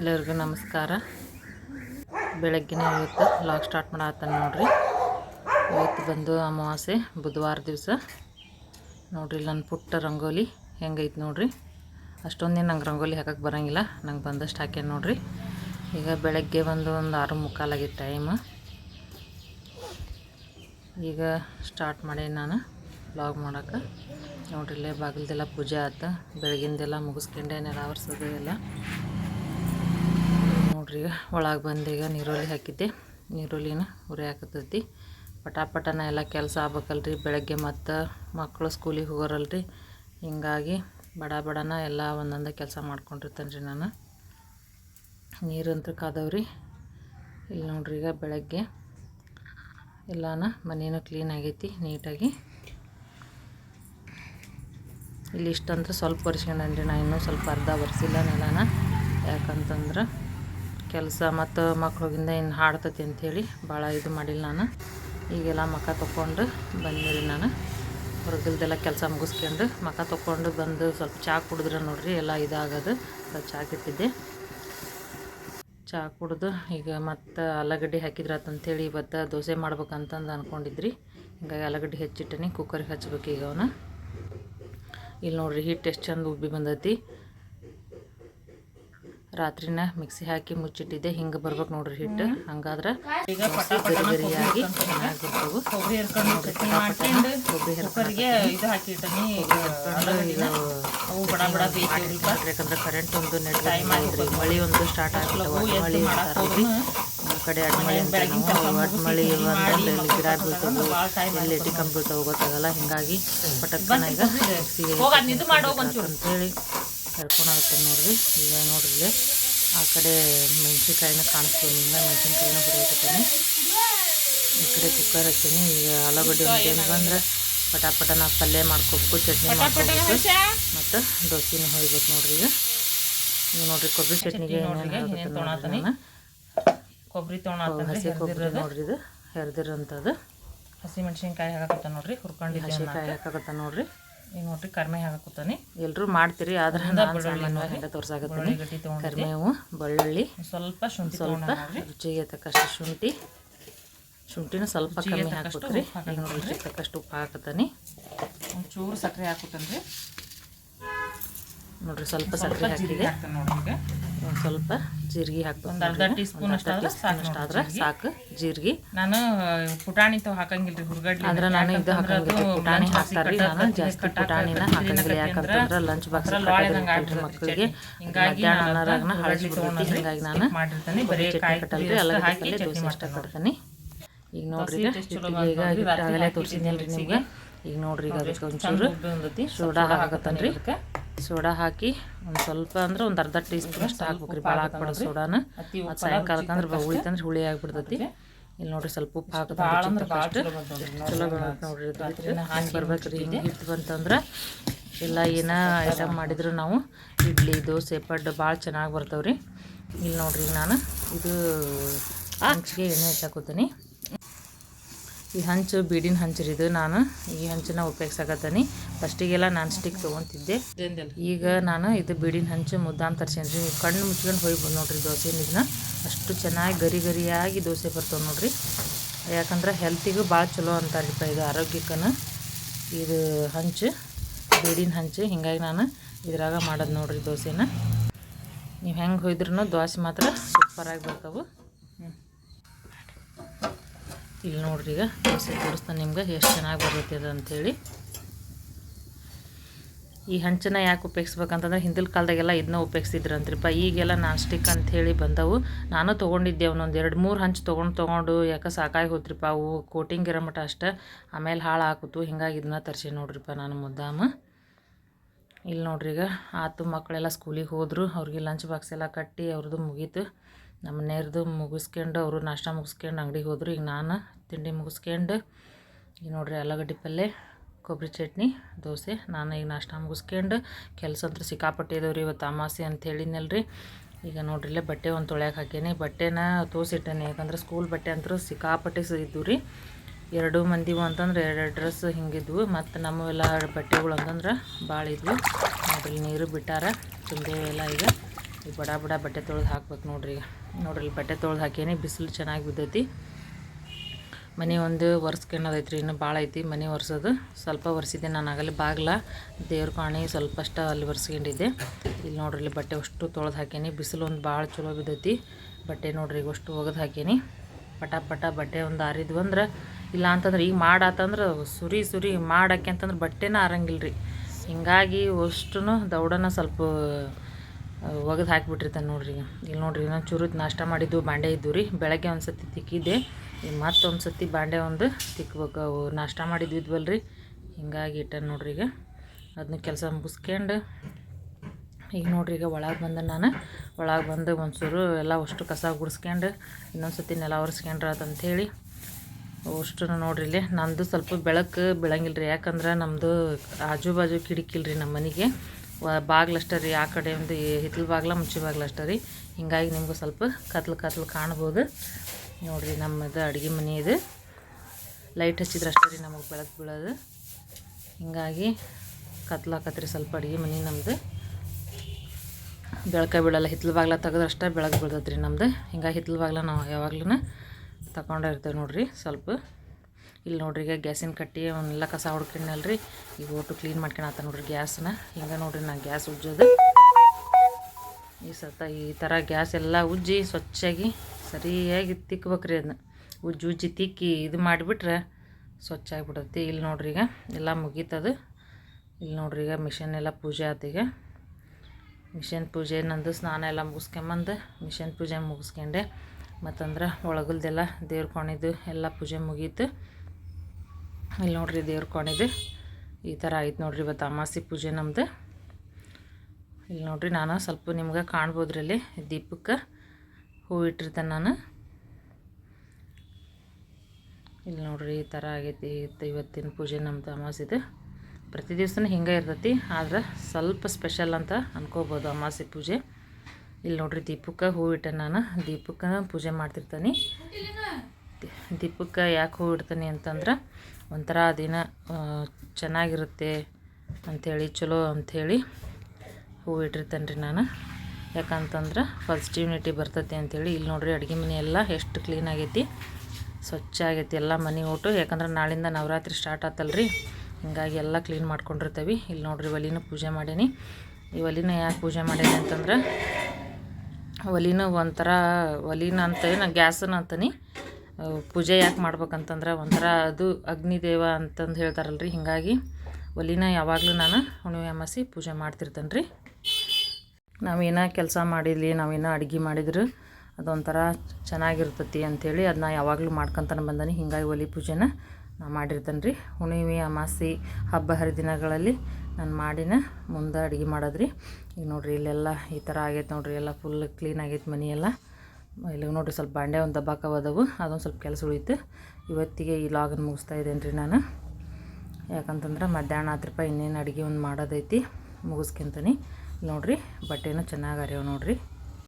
ಎಲ್ಲರಿಗೂ ನಮಸ್ಕಾರ. ಬೆಳಗ್ಗಿನ ಇವತ್ತು ಲಾಗ್ ಸ್ಟಾರ್ಟ್ ಮಾಡತ್ತಾನೆ ನೋಡ್ರಿ. ಇವತ್ತು ಬಂದು ಅಮಾವಾಸ್ಯೆ, ಬುಧವಾರ ದಿವಸ. ನೋಡ್ರಿ ನನ್ನ ಪುಟ್ಟ ರಂಗೋಲಿ ಹೆಂಗೈತೆ ನೋಡ್ರಿ. ಅಷ್ಟೊಂದೇನು ನಂಗೆ ರಂಗೋಲಿ ಹಾಕಕ್ಕೆ ಬರೋಂಗಿಲ್ಲ, ನಂಗೆ ಬಂದಷ್ಟು ಹಾಕ್ಯಾನ ನೋಡ್ರಿ. ಈಗ ಬೆಳಗ್ಗೆ ಬಂದು ಒಂದು ಆರು ಮುಕ್ಕಾಲಾಗಿತ್ತು ಟೈಮ್ ಈಗ ಸ್ಟಾರ್ಟ್ ಮಾಡಿ ನಾನು. ಬ್ಲಾಗ್ ಮಾಡೋಕೆ ನೋಡ್ರಿ, ಇಲ್ಲೇ ಬಾಗಿಲ್ದೆಲ್ಲ ಪೂಜೆ ಆಯ್ತು ಬೆಳಗಿಂದೆಲ್ಲ ಮುಗಿಸ್ಕೊಂಡೆ, ನೆಲ ಒರೆಸೋದು ಎಲ್ಲ. ನೋಡ್ರಿ ಒಳಗೆ ಬಂದೀಗ ನೀರುಳ್ಳಿ ಹಾಕಿದ್ದೆ. ನೀರುಳ್ಳಿನ ಉರಿ ಹಾಕತೈತಿ ಪಟಾಪಟನ ಎಲ್ಲ ಕೆಲಸ ಆಗ್ಬೇಕಲ್ರಿ, ಬೆಳಗ್ಗೆ ಮತ್ತು ಮಕ್ಕಳು ಸ್ಕೂಲಿಗೆ ಹೋಗೋರಲ್ರಿ. ಹಿಂಗಾಗಿ ಬಡ ಬಡನ ಎಲ್ಲ ಒಂದೊಂದೇ ಕೆಲಸ ಮಾಡ್ಕೊಂಡಿರ್ತೇನೆ ರೀ ನಾನು. ನೀರಂತೂ ಕಾದವ್ರಿ. ಇಲ್ಲಿ ನೋಡ್ರಿ, ಈಗ ಬೆಳಗ್ಗೆ ಎಲ್ಲಾನ ಮನೇನೂ ಕ್ಲೀನ್ ಆಗೈತಿ, ನೀಟಾಗಿ. ಇಲ್ಲಿ ಇಷ್ಟಂದ್ರೆ ಸ್ವಲ್ಪ ಒರೆಸ್ಕೊಂಡ್ರಿ ನಾ ಇನ್ನೂ ಸ್ವಲ್ಪ ಅರ್ಧ ಒರೆಸಿಲ್ಲ ನೆಲನ. ಯಾಕಂತಂದ್ರೆ ಕೆಲಸ ಮತ್ತು ಮಕ್ಳಿಗಿಂದ ಇನ್ನು ಹಾಡ್ತತಿ ಅಂಥೇಳಿ ಭಾಳ ಇದು ಮಾಡಿಲ್ಲ ನಾನು. ಈಗೆಲ್ಲ ಮಖ ತೊಗೊಂಡು ಬಂದಿರಿ ನಾನು. ಹೊರಗಿಲ್ದೆಲ್ಲ ಕೆಲಸ ಮುಗಿಸ್ಕೊಂಡು ಮಖ ತೊಗೊಂಡು ಬಂದು ಸ್ವಲ್ಪ ಚಹಾ ಕುಡಿದ್ರೆ ನೋಡಿರಿ ಎಲ್ಲ ಇದಾಗೋದು. ಚಹಾ ಕಿಟ್ಟಿದ್ದೆ ಚಹಾ ಕುಡ್ದು ಈಗ ಮತ್ತು ಆಲೂಗಡ್ಡೆ ಹಾಕಿದ್ರೆ ಅಂಥೇಳಿ ಇವತ್ತು ದೋಸೆ ಮಾಡ್ಬೇಕಂತಂದು ಅಂದ್ಕೊಂಡಿದ್ರಿ ಹಿಂಗಾಗಿ ಆಲೂಗಡ್ಡೆ ಹೆಚ್ಚಿಟ್ಟಿನಿ ಕುಕ್ಕರ್ಗೆ ಹಚ್ಬೇಕು ಈಗ ಅವನ್ನ ಇಲ್ಲಿ ನೋಡ್ರಿ ಹಿಟ್ಟು ಎಷ್ಟು ಚಂದ ಉಬ್ಬಿ ಬಂದೈತಿ. ರಾತ್ರಿನ ಮಿಕ್ಸಿ ಹಾಕಿ ಮುಚ್ಚಿಟ್ಟಿದ್ದೆ ಹಿಂಗೆ ಬರ್ಬೇಕು ನೋಡ್ರಿ ಹಿಟ್ಟು ಹಂಗಾದ್ರೆ ಈಗ ಚೆನ್ನಾಗಿ ಬರ್ತವು ಬಡ ಯಾಕಂದ್ರೆ ಕರೆಂಟ್ ಒಂದು ನೆಟ್ ಮಳಿ ಒಂದು ಸ್ಟಾರ್ಟ್ ಆಗ್ಬಿಟ್ಟು ಮಳೆ ಕಡೆ ಅಟ್ಮಳಿ ಅಂತ ನಾವು ಬಂದ್ರೆ ಇಲ್ಲಿ ಗಿಡ ಬೀಳ್ತವೆ ಎಲ್ಲಿ ಎಟಿ ಬೀಳ್ತವೆ ಗೊತ್ತಾಗಲ್ಲ. ಹಿಂಗಾಗಿ ಪಟಕ್ಕನ ಈಗ ಮಿಕ್ಸಿಗೆ ಹೋಗ ಹೋಗ್ ಅಂತೇಳಿ ಕರ್ಕೊಂಡಾಗುತ್ತೆ ನೋಡ್ರಿ. ಈಗ ನೋಡ್ರಿ ಇಲ್ಲಿ ಆ ಕಡೆ ಮೆಣಸಿನ್ಕಾಯಿನ ಕಾಣಿಸ್ತೀನಿ ನಿಮ್ಗೆ ಮೆಣಸಿನ್ಕಾಯಿನ ಹುರಿಯಾಕತ್ತೀನಿ. ಈ ಕಡೆ ಕುಕ್ಕರ್ ಹಚ್ಚೀನಿ. ಈಗ ಆಲೂಗಡ್ಡೆ ಏನು ಬಂದ್ರೆ ನಾವು ಪಲ್ಯ ಮಾಡ್ಕೋಬೇಕು ಚಟ್ನಿ ಮಾಡ್ಕೋಬೇಕು. ಮತ್ತು ದೋಸೆನೂ ಹೊಯ್ಬೇಕು ನೋಡ್ರಿ ಈಗ. ಈಗ ನೋಡ್ರಿ ಕೊಬ್ಬರಿ ಚಟ್ನಿಗೆ ಏನೇನು. ಕೊಬ್ಬರಿ ತೋಣ ಹಸಿ ಕೊಬ್ಬರಿ ನೋಡ್ರಿ ಇದು ಹೆರ್ದಿರೋಂಥದ್ದು. ಹಸಿ ಮೆಣಸಿನ್ಕಾಯಿ ಹಾಕತ್ತ ನೋಡ್ರಿ ಹುರ್ಕೊಂಡು ಹಸಿಕಾಯಿ ಹಾಕಕತ್ತ ನೋಡ್ರಿ. ಈಗ ನೋಡ್ರಿ ಕರ್ಮೆ ಹಾಕತ್ತಾನಿ ಎಲ್ಲರೂ ಮಾಡ್ತೀರಿ ಆದ್ರೆ ತೋರ್ಸಾಕತ್ತೀನಿ. ಕರಿಮೇವು ಬೆಳ್ಳುಳ್ಳಿ. ಸ್ವಲ್ಪ ಶುಂಠಿ ಸ್ವಲ್ಪ ರುಚಿಗೆ ತಕ್ಕಷ್ಟು ಶುಂಠಿ. ಶುಂಠಿನ ಸ್ವಲ್ಪ ಕಮ್ಮಿ ಹಾಕ್ಬೇಕ್ರಿ ರುಚಿಗೆ ತಕ್ಕಷ್ಟು ಉಪ್ಪು ಹಾಕತ್ತಾನೆ ಒಂಚೂರು ಸಕ್ಕರೆ ಹಾಕುತ್ತನ್ರಿ ನೋಡ್ರಿ ಸ್ವಲ್ಪ ಸಕ್ಕರೆ ಹಾಕಿದೆ. ನೋಡ್ರಿ ಒಂದು ಸ್ವಲ್ಪ ಜೀರಿಗೆ ಹಾಕ್ಬೇಕು ಒಂದು ಅರ್ಧ ಟೀ ಸ್ಪೂನ್ ಅಷ್ಟಾದ್ರೆ ಸಾಕು ಸಾಕು ಜೀರಿಗೆ. ನಾನು ಪುಟಾಣಿ ತಾವ್ ಹಾಕಂಗಿಲ್ರಿ ಹುರ್ಗಡ್ಲಿ ಅಂದ್ರೆ ನಾನು ಇದು ಹಾಕಂಗಿಲ್ಲ. ಪುಟಾಣಿ ಹಾಕ್ತಾರೆ ನಾನು ಜಾಸ್ತಿ ಪುಟಾಣಿನ ಹಾಕಂಗಿಲ್ಲ. ಯಾಕಂತಂದ್ರೆ ಲಂಚ್ ಬಾಕ್ಸ್ ಮಕ್ಕಳಿಗೆ ಹಿಂಗಾಗಿ ನಾನು ಹಳದಿ ಹಳಸ್ಬಿಡ್ತೈತಿ ಹಿಂಗಾಗಿ ನಾನು ಮಾಡಿರ್ತೀನಿ ಬರೀ ಕಾಯಿ ಕಟ್ಟಲ್ರಿ ಎಲ್ಲ ಹಾಕಿ ದೋಸೆ ಅಷ್ಟ ಪಡ್ತೀನಿ ಈಗ ನೋಡ್ರಿ ಈಗ ಹಿಟ್ಟಾಗಲೇ ತೋರಿಸಿದ್ನಲ್ರಿ ನಿಮ್ಗೆ. ಈಗ ನೋಡ್ರಿ ಈಗ ಅದಕ್ಕೆ ಒಂಚೂರು ಸೋಡಾ ಹಾಕತ್ತನ್ರಿ. ಸೋಡಾ ಹಾಕಿ ಒಂದು ಸ್ವಲ್ಪ ಅಂದ್ರೆ ಒಂದು ಅರ್ಧ ಟೀ ಸ್ಪೂನ್ ಅಷ್ಟು ಹಾಕ್ಬೇಕ್ರಿ ಭಾಳ ಹಾಕ್ಬೇಡ ಸೋಡಾನ. ಮತ್ತು ಸಾಯಂಕಾಲಕ್ಕಂದ್ರೆ ಉಳಿತಂದ್ರೆ ಹುಳಿ ಆಗಿಬಿಡ್ತೈತಿ. ಇಲ್ಲಿ ನೋಡ್ರಿ ಸ್ವಲ್ಪ ಉಪ್ಪು ಚಲೋ ನೋಡ್ರಿ. ಇದು. ಹಾಕಿ ಬರ್ಬೇಕ್ರಿ ಹಿಂಗೆ ಹಿಟ್ಟು ಬಂತಂದ್ರೆ ಎಲ್ಲ ಏನ ಐಟಮ್ ಮಾಡಿದ್ರು ನಾವು ಇಡ್ಲಿ ದೋಸೆ ಪಡ್ಡು ಭಾಳ ಚೆನ್ನಾಗಿ ಬರ್ತಾವ್ರಿ. ಇಲ್ಲಿ ನೋಡ್ರಿ ನಾನು ಇದು ಹಂಚಿಗೆ ಎಣ್ಣೆ ಹಚ್ಚಾಕೋತೀನಿ ಈ ಹಂಚು, ಬೀಡಿನ ಇದು ನಾನು ಈ ಹಂಚನ್ನ ಉಪಯೋಗಿಸಾಕತ್ತೀನಿ. ಫಸ್ಟಿಗೆಲ್ಲ ನಾನ್ ಸ್ಟಿಕ್ ತೊಗೊತಿದ್ದೆ. ಈಗ ನಾನು ಇದು ಬೀಡಿನ ಹಂಚು ಮುದ್ದಾಮ್ ತರ್ಸೇನಿ ರೀ ಕಣ್ಣು ಮುಚ್ಕೊಂಡು ಹೋಗ್ಬೋದು ನೋಡ್ರಿ ದೋಸೆ ಇದನ್ನ ಅಷ್ಟು ಚೆನ್ನಾಗಿ ಗರಿ ಗರಿಯಾಗಿ ದೋಸೆ ಬರ್ತಾವೆ ನೋಡ್ರಿ. ಯಾಕಂದ್ರೆ ಹೆಲ್ತಿಗೂ ಭಾಳ ಚಲೋ ಅಂತಾರಿಪ್ಪ ಇದು ಆರೋಗ್ಯಕ್ಕನ. ಇದು ಹಂಚು, ಬೀಡಿನ ಹಂಚು, ಹಿಂಗಾಗಿ ನಾನು ಇದ್ರಾಗ ಮಾಡೋದು ನೋಡ್ರಿ ದೋಸೆನ. ನೀವು ಹೆಂಗೆ ಹೊಯ್ದ್ರೂ ದೋಸೆ ಮಾತ್ರ ಸೂಪರಾಗಿ ಬರ್ತಾವೆ. ಇಲ್ಲಿ ನೋಡ್ರಿ ಈಗ ದೋಸೆ ತೋರಿಸ್ತಾನೆ ನಿಮ್ಗೆ, ಎಷ್ಟು ಚೆನ್ನಾಗಿ ಬರ್ತೈತಿ ಅಂಥೇಳಿ ಈ ಹಂಚನ ಯಾಕೆ ಉಪಯೋಗಿಸ್ಬೇಕಂತಂದ್ರೆ ಹಿಂದಿನ ಕಾಲದಾಗೆಲ್ಲ ಇದನ್ನ ಉಪಯೋಗಿಸಿದ್ರಂತ್ರಿಪ್ಪ ಈಗೆಲ್ಲ ನಾನ್ ಸ್ಟಿಕ್ ಅಂಥೇಳಿ ಬಂದವು. ನಾನು ತೊಗೊಂಡಿದ್ದೆ ಒಂದೊಂದು ಎರಡು ಮೂರು ಹಂಚು ತೊಗೊಂಡು ತೊಗೊಂಡು ಯಾಕೆ ಸಾಕಾಗಿ ಹೋತ್ರಿಪ್ಪ, ಅವು ಕೋಟಿಂಗ್ ಇರೋ ಮಟ್ಟ ಅಷ್ಟೇ. ಆಮೇಲೆ ಹಾಳು ಹಾಕುತ್ತು ಹಿಂಗಾಗಿ ಇದನ್ನ ತರಿಸಿ ನೋಡ್ರಿಪ್ಪ ನಾನು ಮುದ್ದಾಮ. ಇಲ್ಲಿ ನೋಡ್ರಿ ಈಗ ಆತು ಮಕ್ಕಳೆಲ್ಲ ಸ್ಕೂಲಿಗೆ ಹೋದರು, ಅವ್ರಿಗೆ ಲಂಚ್ ಬಾಕ್ಸ್ ಎಲ್ಲ ಕಟ್ಟಿ ಅವ್ರದ್ದು ಮುಗೀತು. ನಮ್ಮ ಮನೆಯವ್ರದ್ದು ಮುಗಿಸ್ಕೊಂಡು ಅವರು ನಾಷ್ಟ ಮುಗಿಸ್ಕೊಂಡು ಅಂಗಡಿಗೆ ಹೋದರು. ಈಗ ನಾನು ತಿಂಡಿ ಮುಗಿಸ್ಕೊಂಡು, ಈಗ ನೋಡ್ರಿ ಆಲೂಗಡ್ಡೆ ಪಲ್ಯ ಕೊಬ್ಬರಿ ಚಟ್ನಿ, ದೋಸೆ. ನಾನು ಈಗ ನಾಷ್ಟ ಮುಗಿಸ್ಕೊಂಡು, ಕೆಲಸ ಅಂತೂ ಸಿಕ್ಕಾಪಟ್ಟೆ ಇವತ್ತು ಅಮಾಸೆ ಅಂತ ಹೇಳಿದ್ನಲ್ರಿ. ಈಗ ನೋಡ್ರಿಲ್ಲೇ ಬಟ್ಟೆ ಒಂದು ತೊಳ್ಯಾಕೆ ಹಾಕೀನಿ ಬಟ್ಟೆನ ತೋಸಿಟ್ಟೇನಿ ಯಾಕಂದ್ರೆ ಸ್ಕೂಲ್ ಬಟ್ಟೆ ಅಂತೂ ಸಿಕ್ಕಾಪಟ್ಟೆ ಇದ್ದವು ಇದ್ದು ರೀ ಎರಡು ಮಂದಿವು ಅಂತಂದ್ರೆ ಎರಡು ಡ್ರೆಸ್ ಹಿಂಗಿದ್ವು ಮತ್ತು ನಮ್ಮವೆಲ್ಲ ಬಟ್ಟೆಗಳು ಅಂತಂದ್ರೆ ಭಾಳ ಇದ್ವು. ನೋಡ್ರಿ ನೀರು ಬಿಟ್ಟಾರ. ತುಂಬೇವೆಲ್ಲ ಈಗ. ಈ ಬಡ ಬಡ ಬಟ್ಟೆ ತೊಳೆದು ಹಾಕ್ಬೇಕು ನೋಡ್ರಿ ನೋಡ್ರಿ ಇಲ್ಲಿ ಬಟ್ಟೆ ತೊಳೆದು ಹಾಕೇನಿ, ಬಿಸಿಲು ಚೆನ್ನಾಗಿ ಬಿದ್ದೈತಿ. ಮನೆ ಒಂದು ಒರೆಸ್ಕೊಂಡದೈತ್ರಿ ಇನ್ನು ಭಾಳ ಐತಿ ಮನೆ ಒರೆಸೋದು. ಸ್ವಲ್ಪ ಒರೆಸಿದ್ದೆ ನಾನು ಆಗಲಿ ಬಾಗ್ಲ. ದೇವ್ರ ಕಾಣಿ ಸ್ವಲ್ಪ ಅಷ್ಟು ಅಲ್ಲಿ ಒರೆಸ್ಕೊಂಡಿದ್ದೆ. ಇಲ್ಲಿ ನೋಡ್ರಿ ಇಲ್ಲಿ ಬಟ್ಟೆ ಅಷ್ಟು ತೊಳೆದು ಹಾಕೀನಿ, ಬಿಸಿಲು ಒಂದು ಭಾಳ ಚಲೋ ಬಿದ್ದೈತಿ. ಬಟ್ಟೆ ನೋಡ್ರಿ ಈಗ ಅಷ್ಟು ಒಗೆದು ಹಾಕೀನಿ. ಪಟ ಪಟ ಬಟ್ಟೆ ಒಂದು ಆರಿದ್ವು ಅಂದ್ರೆ, ಇಲ್ಲ ಅಂತಂದ್ರೆ ಈಗ ಮಾಡಾತಂದ್ರೆ ಸುರಿ ಸುರಿ ಮಾಡಾಕೆ ಅಂತಂದ್ರೆ ಬಟ್ಟೆನ ಆರಂಗಿಲ್ಲ ರೀ ಹಿಂಗಾಗಿ ಅಷ್ಟು ದೌಡನ ಸ್ವಲ್ಪ ಒಗೆದು ಹಾಕಿಬಿಟ್ಟಿರ್ತಾನೆ ನೋಡ್ರಿ. ಈಗ ಇಲ್ಲಿ ನೋಡ್ರಿ ನಾನು ಚೂರು ನಾಷ್ಟ ಮಾಡಿದ್ದು ಬಾಂಡೆ ಇದ್ದು ರೀ. ಬೆಳಗ್ಗೆ ಒಂದು ಸತಿ ತಿಕ್ಕಿದ್ದೆ. ಮತ್ತೊಂದು ಸತಿ ಬಾಂಡೆ ಒಂದು ತಿಕ್ಬೇಕು. ನಾಷ್ಟ ಮಾಡಿದ್ವಿ ಇದ್ವಲ್ಲ ರೀ ಹಿಂಗಾಗಿ ಇಟ್ಟ ನೋಡ್ರಿ ಈಗ. ಅದನ್ನ ಕೆಲಸ ಮುಗಿಸ್ಕೊಂಡು ಈಗ ನೋಡ್ರಿ ಈಗ ಒಳಗೆ ಬಂದ ನಾನು. ಒಳಗೆ ಬಂದು ಒಂಚೂರು ಎಲ್ಲ ಅಷ್ಟು ಕಸ ಗುಡಿಸ್ಕೊಂಡು ಇನ್ನೊಂದು ಸತಿ ನೆಲ ಒರೆಸ್ಕೊಂಡ್ರ ಅದಂಥೇಳಿ ಅಷ್ಟು ನೋಡ್ರಿ ಇಲ್ಲಿ. ನಂದು ಸ್ವಲ್ಪ ಬೆಳಕು ಬೆಳಂಗಿಲ್ಲ ರೀ ಯಾಕಂದ್ರೆ ನಮ್ಮದು ಆಜು ಬಾಜು ಕಿಡಿಕಿಲ್ಲ ರೀ ನಮ್ಮ ಮನೆಗೆ ಬಾಗ್ಲಷ್ಟೇ ರೀ, ಆ ಕಡೆ ಒಂದು ಹಿತ್ತಲ ಬಾಗ್ಲ ಮುಚ್ಚಿ ಬಾಗ್ಲಷ್ಟ ರೀ. ಹಿಂಗಾಗಿ ನಿಮಗೂ ಸ್ವಲ್ಪ ಕತ್ಲು ಕತ್ಲು ಕಾಣ್ಬೋದು. ನೋಡಿರಿ ನಮ್ಮದು ಅಡುಗೆ ಮನೆ ಇದು. ಲೈಟ್ ಹಚ್ಚಿದ್ರೆ ಅಷ್ಟೇ ರೀ ನಮಗೆ ಬೆಳಕು ಬೀಳೋದು. ಹಿಂಗಾಗಿ ಕತ್ಲಾಕತ್ರಿ ಸ್ವಲ್ಪ ಅಡುಗೆ ಮನೆ ನಮ್ಮದು ಬೆಳಕ ಬೀಳಲ್ಲ ಹಿತ್ತಲ ಬಾಗ್ಲ ತೆಗೆದ್ರೆ ಅಷ್ಟೇ ಬೆಳಕು ಬೀಳ್ತೈತೆ ರೀ ನಮ್ದು. ಹಿಂಗಾಗಿ ಹಿತ್ತಲ ಬಾಗ್ಲ ನಾವು ಯಾವಾಗ್ಲೂ ತಗೊಂಡೇ ಇರ್ತೇವೆ ನೋಡಿರಿ ಸ್ವಲ್ಪ. ಇಲ್ಲಿ ನೋಡ್ರಿ ಈಗ ಗ್ಯಾಸಿನ ಕಟ್ಟಿ ಅವನ್ನೆಲ್ಲ ಕಸ ಹೊಡ್ಕೊಂಡಲ್ರಿ ಈಗ ಒಟ್ಟು ಕ್ಲೀನ್ ಮಾಡ್ಕೊಳತ್ತ ನೋಡ್ರಿ ಗ್ಯಾಸ್ನ. ಹಿಂಗೆ ನೋಡ್ರಿ ನಾ ಗ್ಯಾಸ್ ಉಜ್ಜೋದು. ಈ ಸತ ಈ ಥರ ಗ್ಯಾಸ್ ಎಲ್ಲ ಉಜ್ಜಿ ಸ್ವಚ್ಛಾಗಿ ಸರಿಯಾಗಿ ತಿಕ್ಬೇಕ್ರಿ ಅದನ್ನ ಉಜ್ಜಿ ಉಜ್ಜಿ ತಿಕ್ಕಿ ಇದು ಮಾಡಿಬಿಟ್ರೆ ಸ್ವಚ್ಛ ಆಗಿಬಿಡತ್ತೆ. ಇಲ್ಲಿ ನೋಡ್ರಿ ಈಗ ಎಲ್ಲ ಮುಗೀತದು. ಇಲ್ಲಿ ನೋಡ್ರಿ ಈಗ ಮಿಷನ್ ಎಲ್ಲ ಪೂಜೆ ಆತೀಗ ಮಿಷನ್ ಪೂಜೆ ನಂದು ಸ್ನಾನ ಎಲ್ಲ ಮುಗಿಸ್ಕೊಂಬಂದು ಮಿಷನ್ ಪೂಜೆ ಮುಗಿಸ್ಕೊಂಡೆ. ಮತ್ತಂದ್ರೆ ಒಳಗಲ್ದೆಲ್ಲ ದೇವ್ರ ಕೋಣಿದ್ದು ಎಲ್ಲ ಪೂಜೆ ಮುಗೀತು. ಇಲ್ಲಿ ನೋಡ್ರಿ ದೇವ್ರ ಕೋಣಿದೆ. ಈ ಥರ ಆಯ್ತು ನೋಡ್ರಿ ಇವತ್ತು ಅಮಾಸಿ ಪೂಜೆ ನಮ್ದು. ಇಲ್ಲಿ ನೋಡ್ರಿ ನಾನು ಸ್ವಲ್ಪ ನಿಮ್ಗೆ ಕಾಣ್ಬೋದ್ರಿ ಇಲ್ಲಿ ದೀಪಕ್ಕೆ ಹೂ ಇಟ್ಟಿರ್ತೇನೆ ನಾನು. ಇಲ್ಲಿ ನೋಡ್ರಿ ಈ ಥರ ಆಗೈತಿ ಇವತ್ತು ಇವತ್ತಿನ ಪೂಜೆ ನಮ್ದು ಅಮಾಸಿದು. ಪ್ರತಿ ದಿವ್ಸನೂ ಹಿಂಗೆ ಇರ್ತೈತಿ, ಆದ್ರೆ ಸ್ವಲ್ಪ ಸ್ಪೆಷಲ್ ಅಂತ ಅನ್ಕೋಬೋದು ಅಮಾಸೆ ಪೂಜೆ. ಇಲ್ಲಿ ನೋಡ್ರಿ ದೀಪಕ್ಕೆ ಹೂ ಇಟ್ಟೆ ನಾನು. ದೀಪಕ್ಕೆ ಪೂಜೆ ಮಾಡ್ತಿರ್ತೀನಿ. ದೀಪಕ್ಕೆ ಯಾಕೆ ಹೂ ಇಡ್ತೀನಿ ಅಂತಂದ್ರೆ ಒಂಥರ ದಿನ ಚೆನ್ನಾಗಿರುತ್ತೆ ಅಂಥೇಳಿ, ಚಲೋ ಅಂಥೇಳಿ ಹೂವು ಇಟ್ಟಿರ್ತೇನೆ ರೀ ನಾನು. ಯಾಕಂತಂದ್ರೆ ಪಾಸಿಟಿವ್ನಿಟಿ ಬರ್ತೈತಿ ಅಂಥೇಳಿ, ಇಲ್ಲಿ ನೋಡ್ರಿ ಅಡುಗೆ ಮನೆ ಎಲ್ಲ ಎಷ್ಟು ಕ್ಲೀನ್ ಆಗೈತಿ, ಸ್ವಚ್ಛ ಆಗೈತಿ, ಎಲ್ಲ ಮನೆ ಊಟ. ಯಾಕಂದ್ರೆ ನಾಳಿಂದ ನವರಾತ್ರಿ ಸ್ಟಾರ್ಟ್ ಆತಲ್ರಿ, ಹಿಂಗಾಗಿ ಎಲ್ಲ ಕ್ಲೀನ್ ಮಾಡ್ಕೊಂಡಿರ್ತೀವಿ. ಇಲ್ಲಿ ನೋಡ್ರಿ ಒಲಿನ ಪೂಜೆ ಮಾಡೀನಿ. ಈ ಒಲಿನ ಯಾಕೆ ಪೂಜೆ ಮಾಡೀನಿ ಅಂತಂದ್ರೆ, ಒಲಿನ ಒಂಥರ ಒಲಿನ ಅಂತ ನಾನು ಗ್ಯಾಸನ ಅಂತೀನಿ ಪೂಜೆ ಯಾಕೆ ಮಾಡ್ಬೇಕಂತಂದ್ರೆ ಒಂಥರ ಅದು ಅಗ್ನಿದೇವ ಅಂತಂದು ಹೇಳ್ತಾರಲ್ರಿ, ಹೀಗಾಗಿ ಒಲಿನ ಯಾವಾಗಲೂ ನಾನು ಹುಣ್ಣಿಮೆ ಅಮಾಸಿ ಪೂಜೆ ಮಾಡ್ತಿರ್ತೇನೆ ರೀ ನಾವೇನೋ ಕೆಲಸ ಮಾಡಿರಲಿ ನಾವೇನೋ ಅಡುಗೆ ಮಾಡಿದ್ರು, ಅದೊಂಥರ ಚೆನ್ನಾಗಿರ್ತತಿ ಅಂಥೇಳಿ ಅದನ್ನ ಯಾವಾಗಲೂ ಮಾಡ್ಕೊತಾನೆ ಬಂದಾನೆ, ಹಿಂಗಾಗಿ ಒಲಿ ಪೂಜೆನ ನಾ ಮಾಡಿರ್ತೇನೆ ರೀ ಹುಣ್ಣಿಮೆ ಅಮಾಸಿ ಹಬ್ಬ ಹರಿದಿನಗಳಲ್ಲಿ ನಾನು ಮಾಡಿನ ಮುಂದೆ ಅಡುಗೆ ಮಾಡೋದ್ರಿ. ಈಗ ನೋಡಿರಿ ಇಲ್ಲೆಲ್ಲ ಈ ಥರ ಆಗೈತೆ ನೋಡಿರಿ, ಎಲ್ಲ ಫುಲ್ ಕ್ಲೀನ್ ಆಗೈತೆ ಮನೆ ಎಲ್ಲ ಇಲ್ಲಿ ನೋಡಿರಿ ಸ್ವಲ್ಪ ಬಾಂಡೆ ಒಂದು ದಬ್ಬಾಕವದವು ಅದೊಂದು ಸ್ವಲ್ಪ ಕೆಲಸ ಉಳಿತು. ಇವತ್ತಿಗೆ ಈ ಲಾಗನ್ನು ಮುಗಿಸ್ತಾ ಇದ್ದೇನೆ ರೀ ನಾನು. ಯಾಕಂತಂದ್ರೆ ಮಧ್ಯಾಹ್ನ ಹತ್ತು ರೂಪಾಯಿ ಇನ್ನೇನು ಅಡುಗೆ ಒಂದು ಮಾಡೋದೈತಿ. ಮುಗಿಸ್ಕೊಂತೀನಿ. ನೋಡಿರಿ, ಬಟ್ಟೆನೂ ಚೆನ್ನಾಗಿ ಅರಿಯವು ನೋಡ್ರಿ.